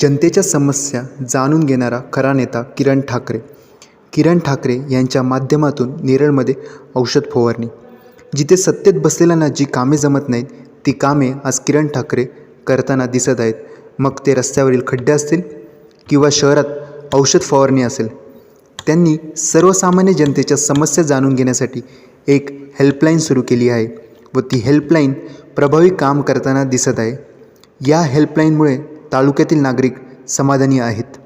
जनतेच्या समस्या जाणून घेणारा खरा नेता किरण ठाकरे. किरण ठाकरे यांच्या माध्यमातून नेरळमध्ये औषध फवारणी. जिथे सत्तेत बसलेल्यांना जी कामे जमत नाहीत ती कामे आज किरण ठाकरे करताना दिसत आहेत. मग ते रस्त्यावरील खड्डे असतील किंवा शहरात औषध फवारणी असेल. त्यांनी सर्वसामान्य जनतेच्या समस्या जाणून घेण्यासाठी एक हेल्पलाईन सुरू केली आहे व ती हेल्पलाईन प्रभावी काम करताना दिसत आहे. या हेल्पलाईनमुळे तालुक्यातील नागरिक समाधानी आहेत.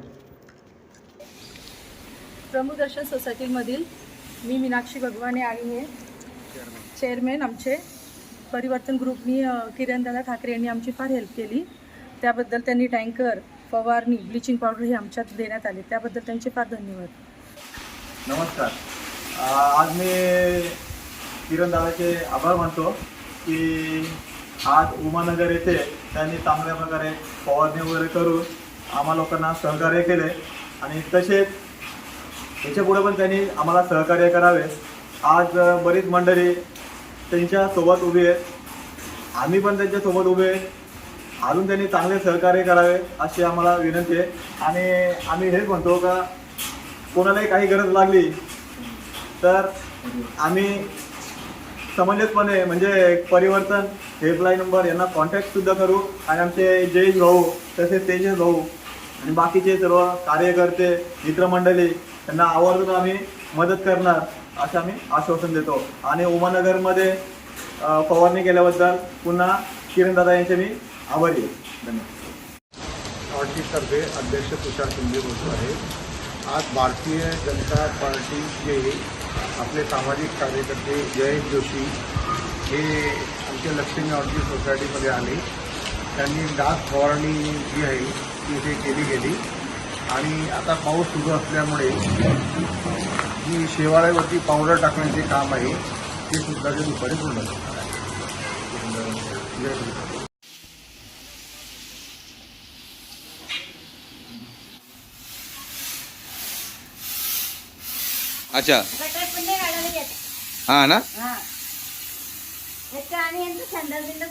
प्रमुदर्शन सोसायटीमधील मी मीनाक्षी भगवाने आणि हे. चेअरमॅन आमचे. परिवर्तन ग्रुपनी अ, किरणदादा ठाकरे यांनी आमची फार हेल्प केली. त्याबद्दल त्यांनी टँकर फवारणी ब्लिचिंग पावडर हे आमच्यात देण्यात आले. त्याबद्दल त्यांचे फार धन्यवाद. नमस्कार. आज मी किरण दादाचे आभार मानतो की आज उमानगर येथे त्यांनी चांगल्या प्रकारे फवारणी वगैरे करून आम्हा लोकांना सहकार्य केले. आणि तसेच याच्यापुढे पण त्यांनी आम्हाला सहकार्य करावे. आज बरीच मंडळी त्यांच्यासोबत उभी आहेत. आम्ही पण त्यांच्यासोबत उभे आहेत. अजून त्यांनी चांगले सहकार्य करावे अशी आम्हाला विनंती आहे. आणि आम्ही हेच म्हणतो का कोणालाही काही गरज लागली तर आम्ही समंजसपणे म्हणजे परिवर्तन हेल्पलाईन नंबर यांना कॉन्टॅक्ट सुद्धा करू आणि आमचे जयेश भाऊ तसेच तेजस भाऊ आणि बाकीचे सर्व कार्यकर्ते मित्रमंडळी यांना आवर्जून आम्ही मदत करणार असं आम्ही आश्वासन देतो. आणि उमानगरमध्ये फवारणी केल्याबद्दल पुन्हा किरणदादा यांचे मी आभारी आहे. धन्यवाद. पार्टीतर्फे अध्यक्ष तुषार शिंदे बोलतो आहे. आज भारतीय जनता पार्टीचे आपले सामाजिक कार्यकर्ते जयेश जोशी हे आमच्या लक्ष्मी ऑर्चिड सोसायटीमध्ये आले. त्यांनी डास फवारणी जी आहे ती इथे केली गेली. आणि आता पाऊस सुरू असल्यामुळे जी शेवाळ्यावरती पावडर टाकण्याचे काम आहे ते सुद्धा ते दुपारी पूर्ण करणार आहे जय हिंद. अच्छा. हां ना? आणि यांचं संडास बिंडास